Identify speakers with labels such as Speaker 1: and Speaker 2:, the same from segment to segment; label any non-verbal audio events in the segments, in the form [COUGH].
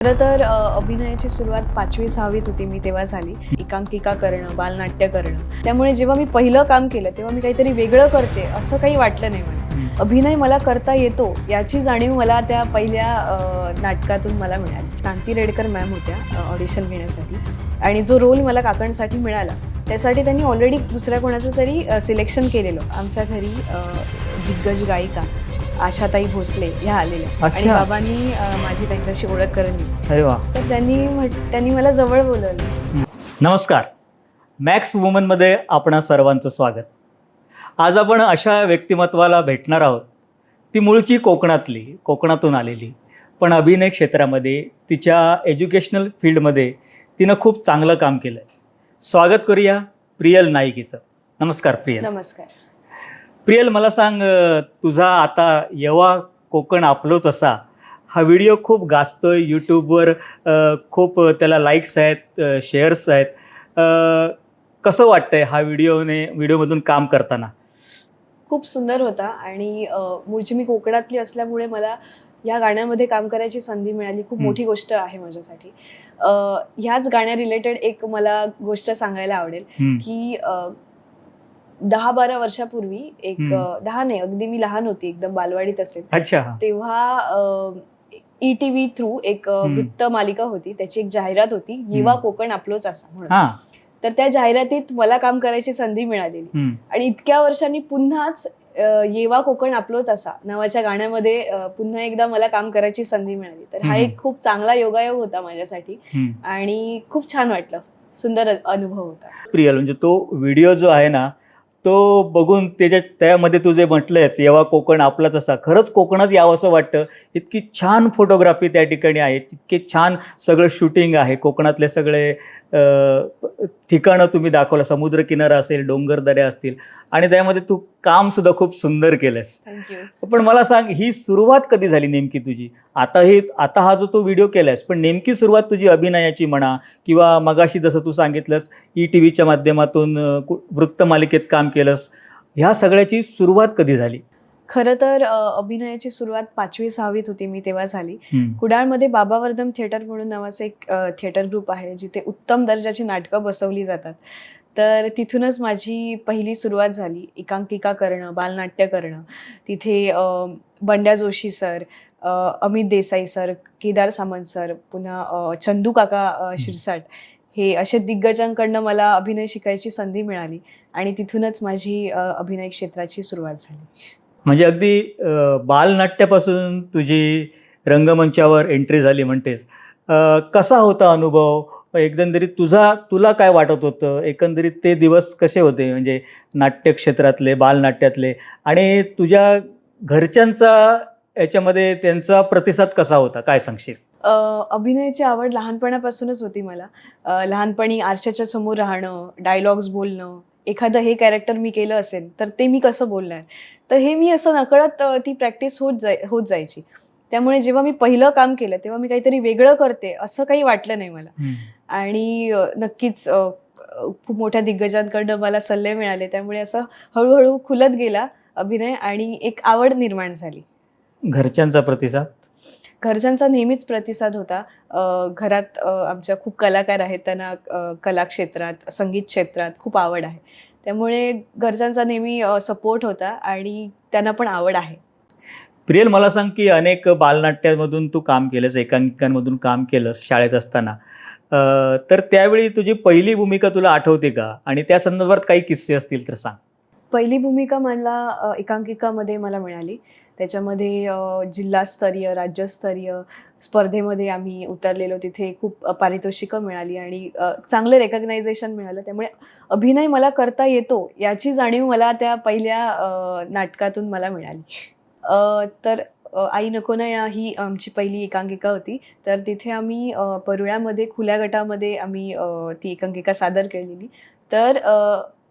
Speaker 1: खरं तर अभिनयाची सुरुवात पाचवी सहावीत होती मी तेव्हा झाली. एकांकिका करणं बालनाट्य करणं. त्यामुळे जेव्हा मी पहिलं काम केलं तेव्हा मी काहीतरी वेगळं करते असं काही वाटलं नाही मला. अभिनय मला करता येतो याची जाणीव मला त्या पहिल्या नाटकातून मला मिळाली. क्रांती रेडकर मॅम होत्या ऑडिशन घेण्यासाठी. आणि जो रोल मला काकांसाठी मिळाला त्यासाठी त्यांनी ऑलरेडी दुसऱ्या कोणाचं तरी सिलेक्शन केलेलं. आमच्या घरी दिग्गज गायिका. आशाताई भोसले ह्या आलेल्या. आणि
Speaker 2: अच्छा.
Speaker 1: बाबांनी अ, माझी त्यांच्याशी ओळख करून दिली.
Speaker 2: अरे वा.
Speaker 1: तर त्यांनी म्हट- त्यांनी मला जवळ बोलवलं.
Speaker 2: नमस्कार. मॅक्स वुमनमध्ये आपणा सर्वांचं स्वागत. आज आपण अशा व्यक्तिमत्वाला भेटणार आहोत. ती मूळची कोकणातली कोकणातून आलेली. पण अभिनय क्षेत्रामध्ये तिच्या एज्युकेशनल फील्डमध्ये तिनं खूप चांगलं काम केलं आहे स्वागत करूया प्रियल नाईकीचं नमस्कार प्रियल.
Speaker 1: नमस्कार.
Speaker 2: प्रियल मला सांग तुझा आता येवा कोकण आपलोच असा. हा व्हिडिओ खूप गाजतोय यूट्यूबवर खूप त्याला लाईक्स आहेत शेअर्स आहेत. कसं वाटतंय हा व्हिडिओने व्हिडिओमधून काम करताना?
Speaker 1: खूप सुंदर होता आणि मूळची मी कोकणातली असल्यामुळे मला या गाण्यामध्ये काम करायची संधी मिळाली. खूप. मोठी गोष्ट आहे माझ्यासाठी. ह्याच गाण्या रिलेटेड एक मला गोष्ट सांगायला आवडेल की दहा बारा वर्षापूर्वी एक दहा नाही अगदी मी लहान होती एकदम बालवाडीत असेल.
Speaker 2: अच्छा
Speaker 1: तेव्हा ई टी व्ही थ्रू एक. वृत्त मालिका होती त्याची एक जाहिरात होती येवा. कोकण आपलोच असा म्हणून.
Speaker 2: हां.
Speaker 1: तर त्या जाहिरातीत मला काम करायची संधी मिळालेली. आणि इतक्या वर्षांनी पुन्हाच येवा कोकण आपलोच असा नावाच्या गाण्यामध्ये पुन्हा एकदा मला काम करायची संधी मिळाली. तर हा. एक खूप चांगला योगायोग होता माझ्यासाठी. आणि खूप छान वाटलं. सुंदर अनुभव होता.
Speaker 2: प्रियल म्हणजे तो व्हिडिओ जो आहे ना तो बघून त्याच्या त्यामध्ये तू जे म्हटलंयस येवा कोकण आपलाच असा. खरंच कोकणात यावं असं वाटतं. इतकी छान फोटोग्राफी त्या ठिकाणी आहे. इतके छान सगळं शूटिंग आहे. कोकणातले सगळे ठिकाणं तुम्ही दाखवलं समुद्रकिनारा असेल डोंगरदऱ्या असतील आणि त्यामध्ये तू कामसुद्धा खूप सुंदर केलंस. पण मला सांग ही सुरुवात कधी झाली नेमकी तुझी? आता ही आता हा जो तो व्हिडिओ केलायस पण नेमकी सुरुवात तुझी अभिनयाची म्हणा किंवा मगाशी जसं तू सांगितलंस ई टी व्हीच्या माध्यमातून वृत्तमालिकेत काम केलंस ह्या सगळ्याची सुरुवात कधी झाली?
Speaker 1: खरं तर अभिनयाची सुरुवात पाचवी सहावीत होती मी तेव्हा झाली. कुडाळमध्ये बाबावर्धम थिएटर म्हणून नावाचं एक थिएटर ग्रुप आहे जिथे उत्तम दर्जाची नाटकं बसवली जातात. तर तिथूनच माझी पहिली सुरुवात झाली एकांकिका करणं बालनाट्य करणं. तिथे Bandya Joshi sir Amit Desai sir Kedar Samant sir पुन्हा चंदू काका शिरसाट. हे असे दिग्गजांकडनं मला अभिनय शिकायची संधी मिळाली आणि तिथूनच माझी अभिनय क्षेत्राची सुरुवात झाली.
Speaker 2: म्हणजे अगदी बालनाट्यापासून तुझी रंगमंचावर एंट्री झाली म्हणतेस. कसा होता अनुभव? एकंदरीत तुझा तुला काय वाटत होतं? एकंदरीत ते दिवस कसे होते? म्हणजे नाट्यक्षेत्रातले बालनाट्यातले आणि तुझ्या घरच्यांचा याच्यामध्ये त्यांचा प्रतिसाद कसा होता? काय सांगशील?
Speaker 1: अभिनयाची आवड लहानपणापासूनच होती मला. लहानपणी आरशाच्या समोर राहणं डायलॉग्स बोलणं एखादं हे कॅरेक्टर मी केलं असेल तर ते मी कसं बोलणार? तर हे मी असं नकळत ती प्रॅक्टिस होत जाय होत जायची. त्यामुळे जेव्हा मी पहिलं काम केलं तेव्हा मी काहीतरी वेगळं करते असं काही वाटलं नाही मला. आणि नक्कीच खूप मोठ्या दिग्गजांकडनं मला सल्ले मिळाले. त्यामुळे असं हळूहळू खुलत गेला अभिनय आणि एक आवड निर्माण झाली.
Speaker 2: घरच्यांचा प्रतिसाद?
Speaker 1: घरच्यांचा नेहमीच प्रतिसाद होता. घरात आमच्या खूप कलाकार आहेत त्यांना कला क्षेत्रात संगीत क्षेत्रात खूप आवड आहे. त्यामुळे घरच्यांचा नेहमी सपोर्ट होता आणि त्यांना पण आवड आहे.
Speaker 2: प्रियल मला सांग की अनेक बालनाट्यामधून तू काम केलंस एकांकिकांमधून काम केलंस शाळेत असताना. तर त्यावेळी तुझी पहिली भूमिका तुला आठवते का? आणि त्या संदर्भात काही किस्से असतील तर सांग.
Speaker 1: पहिली भूमिका मला एकांकिकामध्ये मला मिळाली. त्याच्यामध्ये जिल्हास्तरीय राज्यस्तरीय स्पर्धेमध्ये आम्ही उतरलेलो. तिथे खूप पारितोषिकं मिळाली आणि चांगलं रेकग्नायझेशन मिळालं. त्यामुळे अभिनय मला करता येतो याची जाणीव मला त्या पहिल्या नाटकातून मला मिळाली. तर आई नको ना या ही आमची पहिली एकांकिका होती. तर तिथे आम्ही परुळ्यामध्ये खुल्या गटामध्ये आम्ही ती एकांकिका सादर केलेली. तर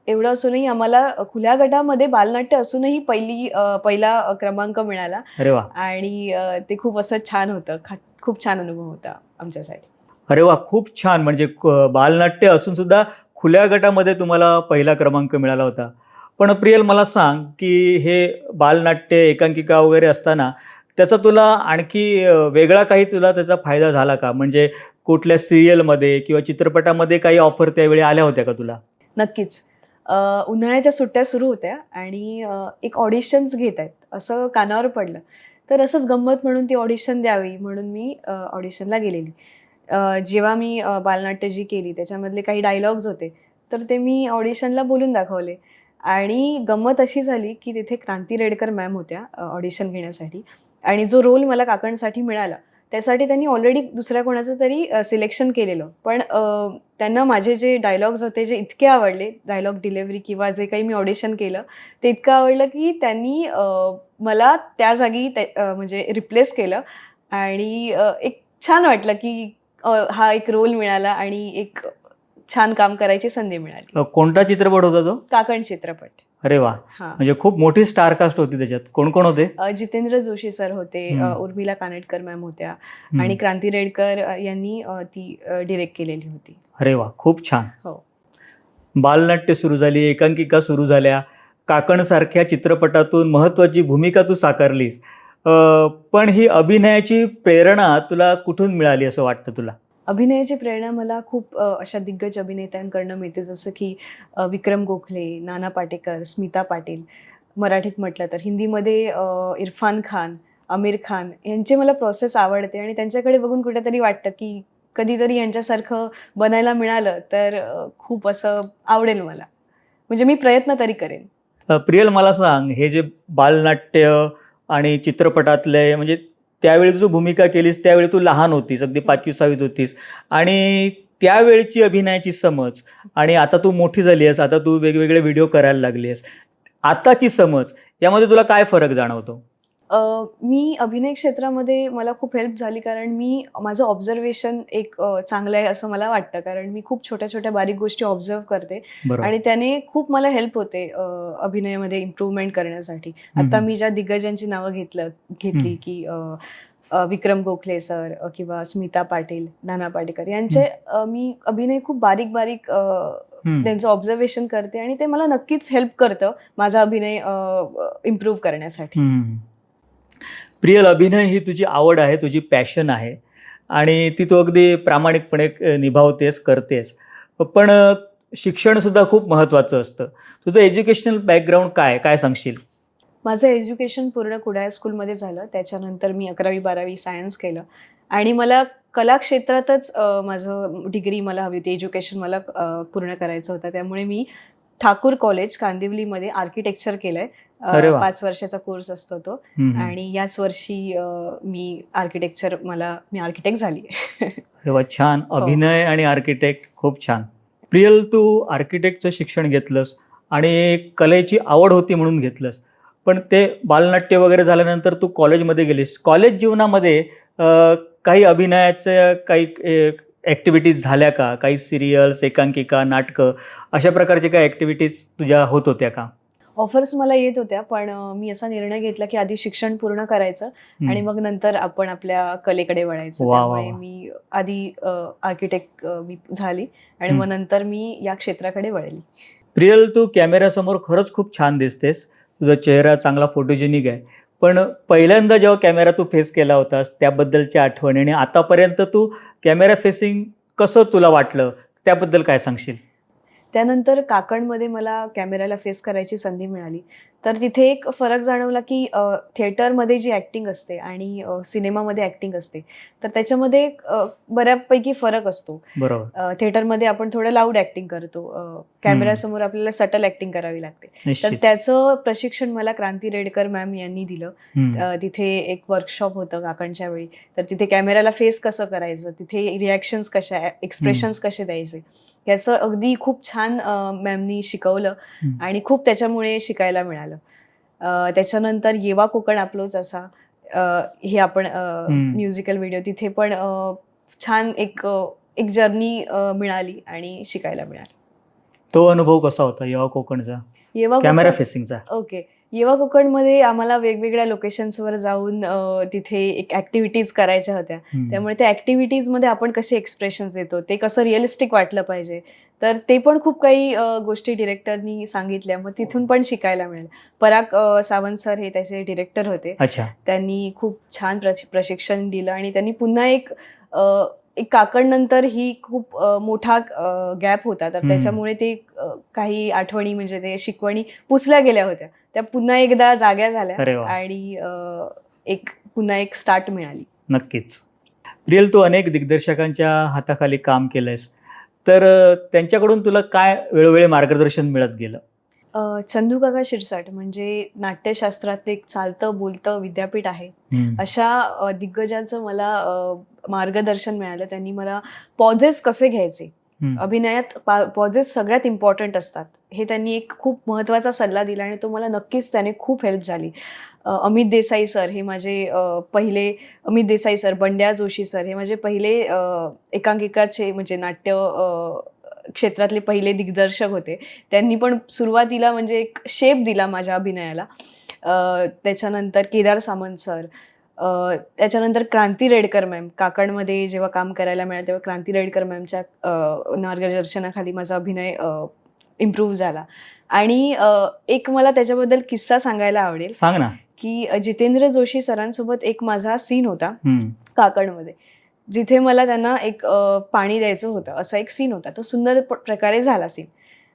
Speaker 1: एवढं असूनही आम्हाला खुल्या गटामध्ये बालनाट्य असूनही पहिली पहिला क्रमांक मिळाला.
Speaker 2: अरे वा.
Speaker 1: आणि ते खूप असं छान होतं. खूप छान अनुभव होता आमच्यासाठी.
Speaker 2: अरे वा खूप छान. म्हणजे बालनाट्य असून सुद्धा खुल्या गटामध्ये तुम्हाला पहिला क्रमांक मिळाला होता. पण प्रियल मला सांग की हे बालनाट्य एकांकिका वगैरे असताना त्याचा तुला आणखी वेगळा काही तुला त्याचा फायदा झाला का? म्हणजे कुठल्या सिरियलमध्ये किंवा चित्रपटामध्ये काही ऑफर त्यावेळी आल्या होत्या का तुला?
Speaker 1: नक्कीच. उन्हाळ्याच्या सुट्ट्या सुरू होत्या आणि एक ऑडिशन्स घेत आहेत. असं कानावर पडलं. तर असंच गंमत म्हणून ती ऑडिशन द्यावी म्हणून मी ऑडिशनला गेलेली. जेव्हा मी बालनाट्य जी केली त्याच्यामधले काही डायलॉग्स होते तर ते मी ऑडिशनला बोलून दाखवले. आणि गंमत अशी झाली की तिथे क्रांती रेडकर मॅम होत्या ऑडिशन घेण्यासाठी. आणि जो रोल मला काकणसाठी मिळाला त्यासाठी त्यांनी ऑलरेडी दुसऱ्या कोणाचं तरी सिलेक्शन केलेलं. पण त्यांना माझे जे डायलॉग्स होते जे इतके आवडले डायलॉग डिलेवरी किंवा जे काही मी ऑडिशन केलं ते इतकं आवडलं की त्यांनी मला त्या जागी ते- म्हणजे रिप्लेस केलं. आणि एक छान वाटलं की हा एक रोल मिळाला आणि एक छान काम करायची संधी मिळाली.
Speaker 2: कोणता चित्रपट होता तो?
Speaker 1: काकण चित्रपट.
Speaker 2: अरे वा. म्हणजे खूप मोठी स्टारकास्ट होती त्याच्यात. कोण कोण होते?
Speaker 1: जितेंद्र जोशी सर होते. उर्मिला कानेटकर मॅम होत्या. आणि क्रांती रेडकर यांनी ती डिरेक्ट केलेली होती.
Speaker 2: अरे वा खूप छान.
Speaker 1: हो.
Speaker 2: बालनाट्य सुरू झाली एकांकिका सुरू झाल्या. काकणसारख्या चित्रपटातून महत्वाची भूमिका तू साकारलीस. पण ही अभिनयाची प्रेरणा तुला कुठून मिळाली असं वाटतं तुला?
Speaker 1: अभिनयाची प्रेरणा मला खूप अशा दिग्गज अभिनेत्यांकडनं मिळते. जसं की विक्रम गोखले नाना पाटेकर स्मिता पाटील. मराठीत म्हटलं तर हिंदीमध्ये इरफान खान आमिर खान यांची मला प्रोसेस आवडते आणि त्यांच्याकडे बघून कुठेतरी वाटतं की कधीतरी यांच्यासारखं बनायला मिळालं तर खूप असं आवडेल मला. म्हणजे मी प्रयत्न तरी करेन.
Speaker 2: प्रियल मला सांग हे जे बालनाट्य आणि चित्रपटातले म्हणजे त्यावेळी तू भूमिका केलीस त्यावेळी तू लहान होतीस अगदी पाचवी सहावीत होतीस. आणि त्यावेळची अभिनयाची समज आणि आता तू मोठी झाली आहेस आता तू वेगवेगळे व्हिडिओ करायला लागली आहेस. आताची समज यामध्ये तुला काय फरक जाणवतो?
Speaker 1: मी अभिनय क्षेत्रामध्ये मला खूप हेल्प झाली कारण मी माझं ऑब्झर्वेशन एक चांगलं आहे असं मला वाटतं कारण मी खूप छोट्या छोट्या बारीक गोष्टी ऑब्झर्व करते आणि त्याने खूप मला हेल्प होते अभिनयामध्ये इम्प्रूव्हमेंट करण्यासाठी. आता मी ज्या दिग्गजांची नावं घेतलं घेतली. की विक्रम गोखले सर किंवा स्मिता पाटील नाना पाटेकर यांचे मी अभिनय खूप बारीक बारीक. त्यांचं ऑब्झर्वेशन करते आणि ते मला नक्कीच हेल्प करतं माझा अभिनय इम्प्रूव्ह करण्यासाठी.
Speaker 2: प्रियल अभिनय ही तुझी आवड आहे तुझी पॅशन आहे. आणि ती तू अगदी प्रामाणिकपणे निभावतेस करतेस. पण शिक्षणसुद्धा खूप महत्त्वाचं असतं. तुझं एज्युकेशनल बॅकग्राऊंड काय काय सांगशील?
Speaker 1: माझं एज्युकेशन पूर्ण कुडाळ स्कूलमध्ये झालं. त्याच्यानंतर मी अकरावी बारावी सायन्स केलं. आणि मला कला क्षेत्रातच माझं डिग्री मला हवी होती. एज्युकेशन मला पूर्ण करायचं होतं. त्यामुळे मी ठाकूर कॉलेज कांदिवलीमध्ये आर्किटेक्चर केलं
Speaker 2: अरे
Speaker 1: आहे
Speaker 2: वा.
Speaker 1: पाच वर्षाचा कोर्स असतो तो. आणि याच वर्षी मी आर्किटेक्चर मला मी आर्किटेक्ट झाली. [LAUGHS]
Speaker 2: छान.
Speaker 1: हो.
Speaker 2: अभिनय आणि आर्किटेक्ट खूप छान. प्रियल तू आर्किटेक्टचं शिक्षण घेतलंस आणि कलेची आवड होती म्हणून घेतलंस. पण ते बालनाट्य वगैरे झाल्यानंतर तू कॉलेजमध्ये गेलीस. कॉलेज जीवनामध्ये काही अभिनयाच्या काही ॲक्टिव्हिटीज झाल्या का काही सिरियल्स एकांकिका नाटकं अशा प्रकारच्या काही ॲक्टिव्हिटीज तुझ्या होत होत्या का
Speaker 1: ऑफर्स मला येत होत्या पण मी असा निर्णय घेतला की आधी शिक्षण पूर्ण करायचं. आणि मग नंतर आपण आपल्या कलेकडे वळायचं त्यामुळे. मी आधी आर्किटेक्ट मी झाली आणि. मग नंतर मी या क्षेत्राकडे वळली
Speaker 2: प्रियल तू कॅमेऱ्यासमोर खरंच खूप छान दिसतेस तुझा चेहरा चांगला फोटोजेनिक आहे पण पहिल्यांदा जेव्हा कॅमेरा तू फेस केला होतास त्याबद्दलच्या आठवणी आणि आतापर्यंत तू कॅमेरा फेसिंग कसं तुला वाटलं? त्याबद्दल काय सांगशील?
Speaker 1: त्यानंतर काकणमध्ये मला कॅमेऱ्याला फेस करायची संधी मिळाली. तर तिथे एक फरक जाणवला की थिएटरमध्ये जी ॲक्टिंग असते आणि सिनेमामध्ये ॲक्टिंग असते तर त्याच्यामध्ये बऱ्यापैकी फरक असतो.
Speaker 2: बरोबर.
Speaker 1: थिएटरमध्ये आपण थोडं लाऊड ॲक्टिंग करतो. कॅमेऱ्यासमोर आपल्याला सटल ॲक्टिंग करावी लागते. तर त्याचं प्रशिक्षण मला क्रांती रेडकर मॅम यांनी दिलं. तिथे एक वर्कशॉप होतं काकांच्या वेळी. तर तिथे कॅमेऱ्याला फेस कसं करायचं? तिथे रिॲक्शन्स कशा एक्सप्रेशन्स कसे द्यायचे? याचं अगदी खूप छान मॅमनी शिकवलं. आणि खूप त्याच्यामुळे शिकायला मिळालं. त्याच्यानंतर येवा कोकण आपलोच असा हे आपण. म्युझिकल व्हिडिओ तिथे पण छान एक एक जर्नी मिळाली आणि शिकायला मिळाली.
Speaker 2: तो अनुभव कसा होता येवा कोकणचा?
Speaker 1: येवा
Speaker 2: कॅमेरा फेसिंगचा
Speaker 1: ओके. येवा कोकणमध्ये आम्हाला वेगवेगळ्या लोकेशन्सवर जाऊन तिथे एक ॲक्टिव्हिटीज करायच्या होत्या. त्यामुळे त्या ॲक्टिव्हिटीजमध्ये आपण कसे एक्सप्रेशन्स देतो ते कसं रिअलिस्टिक वाटलं पाहिजे तर ते पण खूप काही गोष्टी डिरेक्टरनी सांगितल्या. मग तिथून पण शिकायला मिळालं. पराग सावंत सर हे त्याचे डिरेक्टर होते. त्यांनी खूप छान प्रशि- प्रशिक्षण दिलं आणि त्यांनी पुन्हा एक एक काकडनंतर ही खूप मोठा गॅप होता. तर. त्याच्यामुळे ते काही आठवणी म्हणजे ते शिकवणी पुसल्या गेल्या होत्या. त्या पुन्हा एकदा जाग्या झाल्या. आणि एक पुन्हा एक स्टार्ट मिळाली.
Speaker 2: नक्कीच. प्रियल तू अनेक दिग्दर्शकांच्या हाताखाली काम केलंयस. तर त्यांच्याकडून तुला काय वेळोवेळी मार्गदर्शन मिळत गेलं?
Speaker 1: चंदूकाका शिरसाट म्हणजे नाट्यशास्त्रात एक चालतं बोलतं विद्यापीठ आहे. अशा दिग्गजांचं मला मार्गदर्शन मिळालं. त्यांनी मला पॉझेस कसे घ्यायचे. अभिनयात पॉझेस सगळ्यात इम्पॉर्टंट असतात. हे त्यांनी एक खूप महत्त्वाचा सल्ला दिला आणि तो मला नक्कीच त्याने खूप हेल्प झाली. अमित देसाई सर हे माझे पहिले अमित देसाई सर बंड्या जोशी सर हे माझे पहिले एकांकिकाचे म्हणजे नाट्य क्षेत्रातले पहिले दिग्दर्शक होते. त्यांनी पण सुरुवातीला म्हणजे एक शेप दिला माझ्या अभिनयाला. त्याच्यानंतर केदार सामंत सर त्याच्यानंतर क्रांती रेडकर मॅम काकडमध्ये जेव्हा काम करायला मिळालं तेव्हा क्रांती रेडकर मॅमच्या मार्गदर्शनाखाली माझा अभिनय इम्प्रूव्ह झाला. आणि एक मला त्याच्याबद्दल किस्सा सांगायला आवडेल.
Speaker 2: सांग ना.
Speaker 1: की जितेंद्र जोशी सरांसोबत एक माझा सीन होता.
Speaker 2: हम्म.
Speaker 1: काकडमध्ये जिथे मला त्यांना एक पाणी द्यायचं होतं असा एक सीन होता. तो सुंदर प्रकारे झाला सीन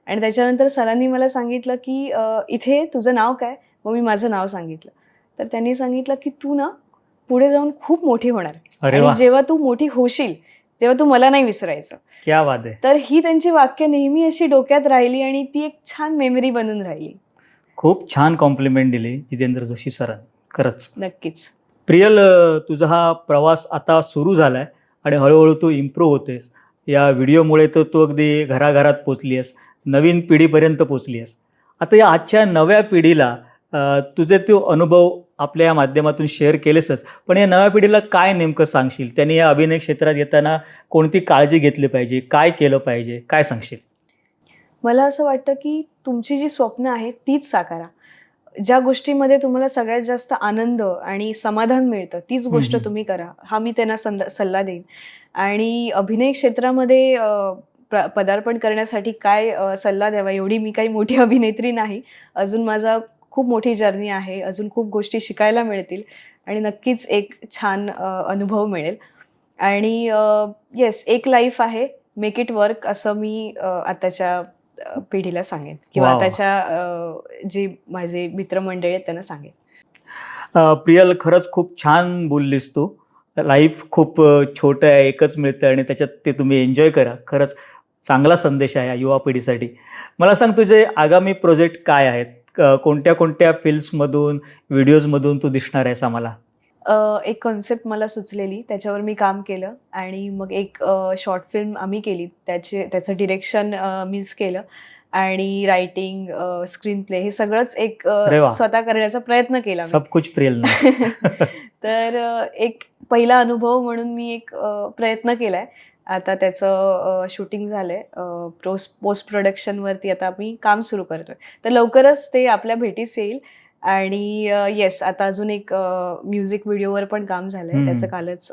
Speaker 1: आणि त्याच्यानंतर सरांनी मला सांगितलं की इथे तुझं नाव काय? मग मी माझं नाव सांगितलं. तर त्यांनी सांगितलं की तू ना पुढे जाऊन खूप मोठी होणार. आणि जेव्हा तू मोठी होशील तेव्हा तू मला नाही विसरायचं.
Speaker 2: क्या वाद आहे!
Speaker 1: तर ही त्यांची वाक्य नेहमी अशी डोक्यात राहिली आणि ती एक छान मेमरी बनून राहिली.
Speaker 2: खूप छान कॉम्प्लिमेंट दिली जितेंद्र जोशी सरांनी. खरंच.
Speaker 1: नक्कीच.
Speaker 2: प्रियल तुझा हा प्रवास आता सुरू झाला आहे आणि हळूहळू तू इम्प्रूव्ह होतेस. या व्हिडिओमुळे तर तू अगदी घराघरात पोचली आहेस नवीन पिढीपर्यंत पोचली आहेस आता या आजच्या नव्या पिढीला तुझे तो अनुभव आपल्या या माध्यमातून शेअर केलेसच पण या नव्या पिढीला काय नेमकं सांगशील? त्यांनी या अभिनय क्षेत्रात येताना कोणती काळजी घेतली पाहिजे? काय केलं पाहिजे? काय सांगशील?
Speaker 1: मला असं वाटतं की तुमची जी स्वप्न आहेत तीच साकारा. ज्या गोष्टीमध्ये तुम्हाला सगळ्यात जास्त आनंद आणि समाधान मिळतं तीच गोष्ट. तुम्ही करा. हा मी त्यांना संद सल्ला देईन. आणि अभिनय क्षेत्रामध्ये पदार्पण करण्यासाठी काय सल्ला द्यावा एवढी मी काही मोठी [LAUGHS] अभिनेत्री नाही. अजून माझा खूप मोठी जर्नी आहे. अजून खूप गोष्टी शिकायला मिळतील. आणि नक्कीच एक छान अनुभव मिळेल. आणि येस एक लाईफ आहे. मेक इट वर्क असं मी आताच्या पिढीला सांगेन किंवा अ, जे माझे मित्रमंडळी आहेत त्यांना सांगेन.
Speaker 2: प्रियल खरंच खूप छान बोललीस तू. लाईफ खूप छोटं आहे एकच मिळतं आणि त्याच्यात ते तुम्ही एन्जॉय करा. खरंच चांगला संदेश आहे या युवा पिढीसाठी. मला सांग तुझे आगामी प्रोजेक्ट काय आहेत? कोणत्या कोणत्या फिल्म्समधून व्हिडिओजमधून तू दिसणार आहेस आम्हाला?
Speaker 1: एक कॉन्सेप्ट मला सुचलेली त्याच्यावर मी काम केलं आणि मग एक शॉर्ट फिल्म आम्ही केली. त्याचे त्याचं डिरेक्शन मीच केलं आणि रायटिंग स्क्रीन प्ले हे सगळंच एक. स्वतः करण्याचा प्रयत्न केला मी.
Speaker 2: सब कुछ [LAUGHS]
Speaker 1: तर एक पहिला अनुभव म्हणून मी एक प्रयत्न केलाय. आता त्याचं शूटिंग झालंय. पोस्ट पोस्ट प्रोडक्शनवरती आता आम्ही काम सुरू करतोय. तर लवकरच ते आपल्या भेटीस येईल. आणि येस आता अजून एक म्युझिक व्हिडिओवर पण काम झालंय. त्याचं कालच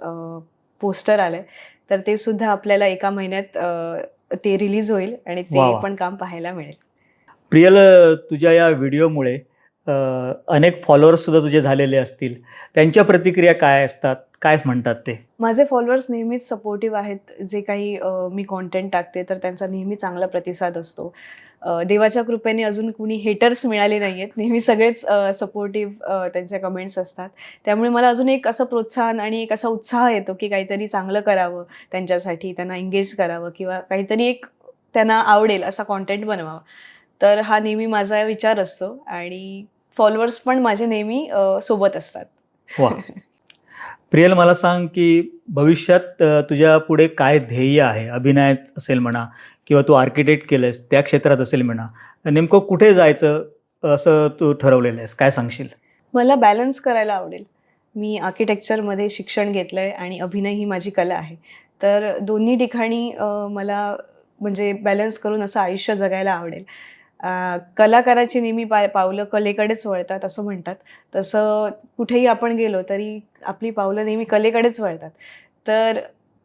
Speaker 1: पोस्टर आलंय. तर ते सुद्धा आपल्याला एका महिन्यात ते रिलीज होईल आणि ते. पण काम पाहायला मिळेल.
Speaker 2: प्रियल तुझ्या या व्हिडिओमुळे अनेक फॉलोअर्स सुद्धा तुझे झालेले असतील. त्यांच्या प्रतिक्रिया काय असतात? काय म्हणतात ते?
Speaker 1: माझे फॉलोअर्स नेहमीच सपोर्टिव्ह आहेत. जे काही मी कॉन्टेंट टाकते तर त्यांचा नेहमी चांगला प्रतिसाद असतो. देवाच्या कृपेने अजून कुणी हेटर्स मिळाले नाही आहेत नेहमी सगळेच सपोर्टिव्ह त्यांच्या कमेंट्स असतात. त्यामुळे मला अजून एक असं प्रोत्साहन आणि एक असा उत्साह येतो की काहीतरी चांगलं करावं त्यांच्यासाठी त्यांना एंगेज करावं किंवा काहीतरी एक त्यांना आवडेल असा कॉन्टेंट बनवावा. तर हा नेहमी माझा विचार असतो आणि फॉलोअर्स पण माझे नेहमी सोबत असतात. [LAUGHS]
Speaker 2: प्रियल मला सांग की भविष्यात तुझ्या पुढे काय ध्येय आहे? अभिनयात असेल म्हणा किंवा तू आर्किटेक्ट केलंयस त्या क्षेत्रात असेल म्हणा नेमकं कुठे जायचं असं तू ठरवलेलं आहेस काय सांगशील?
Speaker 1: मला बॅलन्स करायला आवडेल. मी आर्किटेक्चरमध्ये शिक्षण घेतलं आहे आणि अभिनय ही माझी कला आहे. तर दोन्ही ठिकाणी मला म्हणजे बॅलन्स करून असं आयुष्य जगायला आवडेल. कलाकाराची नेहमी पाय पावलं कलेकडेच वळतात असं म्हणतात. तसं कुठेही आपण गेलो तरी आपली पावलं नेहमी कलेकडेच वळतात. तर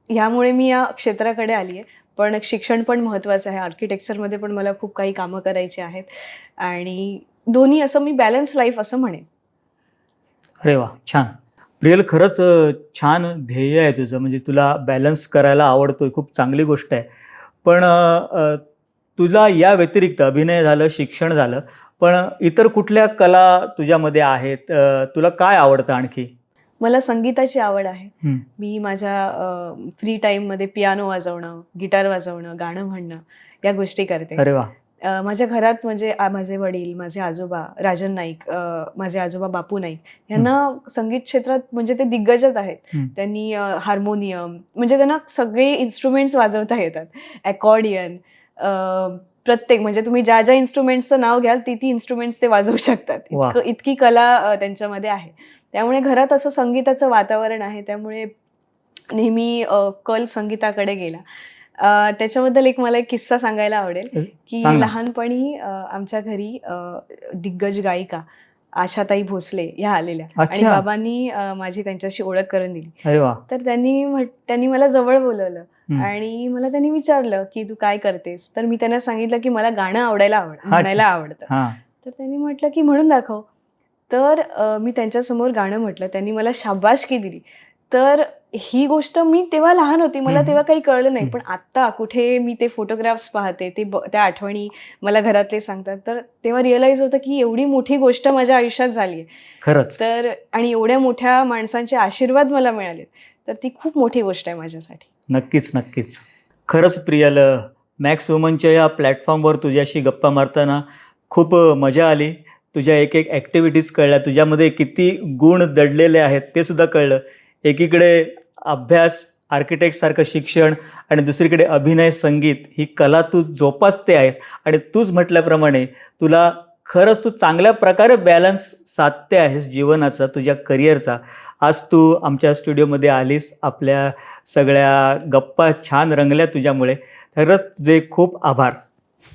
Speaker 1: ह्यामुळे मी या क्षेत्राकडे आली आहे. पण शिक्षण पण महत्त्वाचं आहे. आर्किटेक्चरमध्ये पण मला खूप काही कामं करायची आहेत. आणि दोन्ही असं मी बॅलन्स लाईफ असं म्हणेन.
Speaker 2: अरे वा छान. प्रियल खरंच छान ध्येय आहे तुझं. म्हणजे तुला बॅलन्स करायला आवडतोय. खूप चांगली गोष्ट आहे. पण तुला या व्यतिरिक्त अभिनय झालं शिक्षण झालं पण इतर कुठल्या कला तुझ्यामध्ये आहेत? तुला काय आवडतं आणखी?
Speaker 1: मला संगीताची आवड आहे. मी माझ्या फ्री टाईममध्ये पियानो वाजवणं गिटार वाजवणं गाणं म्हणणं या गोष्टी करते.
Speaker 2: अरे वा.
Speaker 1: माझ्या घरात म्हणजे माझे वडील माझे आजोबा राजन नाईक माझे आजोबा बापू नाईक यांना संगीत क्षेत्रात म्हणजे ते दिग्गजच आहेत. त्यांनी हार्मोनियम म्हणजे त्यांना सगळे इन्स्ट्रुमेंट्स वाजवता येतात. अकॉर्डियन प्रत्येक म्हणजे तुम्ही ज्या ज्या इन्स्ट्रुमेंट्सचं नाव घ्याल ती ती इन्स्ट्रुमेंट्स ते वाजवू शकतात. इतकं इतकी कला त्यांच्यामध्ये आहे त्यामुळे घरात असं संगीताचं वातावरण आहे त्यामुळे नेहमी कल संगीताकडे गेला त्याच्याबद्दल एक मला एक किस्सा सांगायला आवडेल की. लहानपणी आमच्या घरी दिग्गज गायिका आशाताई भोसले ह्या आलेल्या आणि. बाबांनी माझी त्यांच्याशी ओळख करून दिली तर त्यांनी त्यांनी मला जवळ बोलवलं. आणि मला त्यांनी विचारलं की तू काय करतेस? तर मी त्यांना सांगितलं की मला गाणं आवडायला आवड म्हणायला आवडतं. तर त्यांनी म्हटलं की म्हणून दाखव. तर मी त्यांच्यासमोर गाणं म्हटलं. त्यांनी मला शाबासकी दिली. तर ही गोष्ट मी तेव्हा लहान होती. मला. तेव्हा काही कळलं नाही. पण आत्ता कुठे मी ते फोटोग्राफ्स पाहते ते त्या आठवणी मला घरातले सांगतात. तर तेव्हा रिअलाईज होतं की एवढी मोठी गोष्ट माझ्या आयुष्यात झाली आहे
Speaker 2: खरंच.
Speaker 1: तर आणि एवढ्या मोठ्या माणसांचे आशीर्वाद मला मिळाले तर ती खूप मोठी गोष्ट आहे माझ्यासाठी.
Speaker 2: नक्कीच नक्कीच. खरंच प्रियाल मॅक्स वुमनच्या या प्लॅटफॉर्मवर तुझ्याशी गप्पा मारताना खूप मजा आली. तुझ्या एक एक ॲक्टिव्हिटीज कळल्या. तुझ्यामध्ये किती गुण दडलेले आहेत ते सुद्धा कळलं. एकीकडे अभ्यास आर्किटेक्टसारखं शिक्षण आणि दुसरीकडे अभिनय संगीत ही कला तू जोपासते आहेस. आणि तूच म्हटल्याप्रमाणे तुला खरंच तू चांगल्या प्रकारे बॅलन्स साधते आहेस जीवनाचा तुझ्या करिअरचा आज तू आमच्या स्टुडिओमध्ये आलीस आपल्या सगळ्या गप्पा छान रंगल्या तुझ्यामुळे. खरंच तुझे खूप आभार.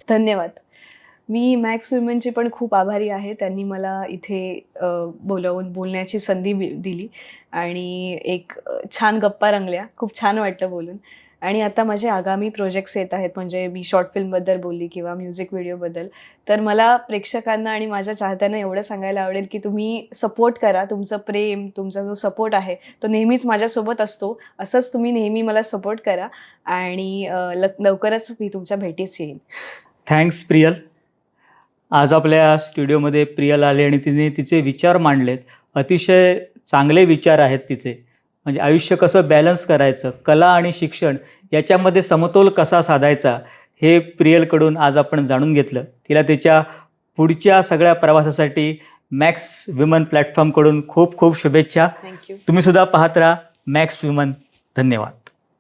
Speaker 1: धन्यवाद. मी मॅक्स विमेनची पण खूप आभारी आहे. त्यांनी मला इथे बोलावून बोलवून बोलण्याची संधी दिली आणि एक छान गप्पा रंगल्या. खूप छान वाटलं बोलून. आणि आता माझे आगामी प्रोजेक्ट्स येत आहेत म्हणजे मी शॉर्ट फिल्मबद्दल बोलली किंवा म्युझिक व्हिडिओबद्दल तर मला प्रेक्षकांना आणि माझ्या चाहत्यांना एवढं सांगायला आवडेल की तुम्ही सपोर्ट करा. तुमचं प्रेम तुमचा जो सपोर्ट आहे तो नेहमीच माझ्यासोबत असतो. असंच तुम्ही नेहमी मला सपोर्ट करा आणि लवकरच मी तुमच्या भेटीस येईन.
Speaker 2: थँक्स प्रियल. आज आपल्या स्टुडिओमध्ये प्रियल आले आणि तिने तिचे विचार मांडलेत. अतिशय चांगले विचार आहेत तिचे. म्हणजे आयुष्य कसं बॅलन्स करायचं कला आणि शिक्षण याच्यामध्ये समतोल कसा साधायचा हे प्रियलकडून आज आपण जाणून घेतलं. तिला तिच्या पुढच्या सगळ्या प्रवासासाठी मॅक्स विमन प्लॅटफॉर्मकडून खूप खूप शुभेच्छा. तुम्ही सुद्धा पाहत राहा. मॅक्स विमन धन्यवाद.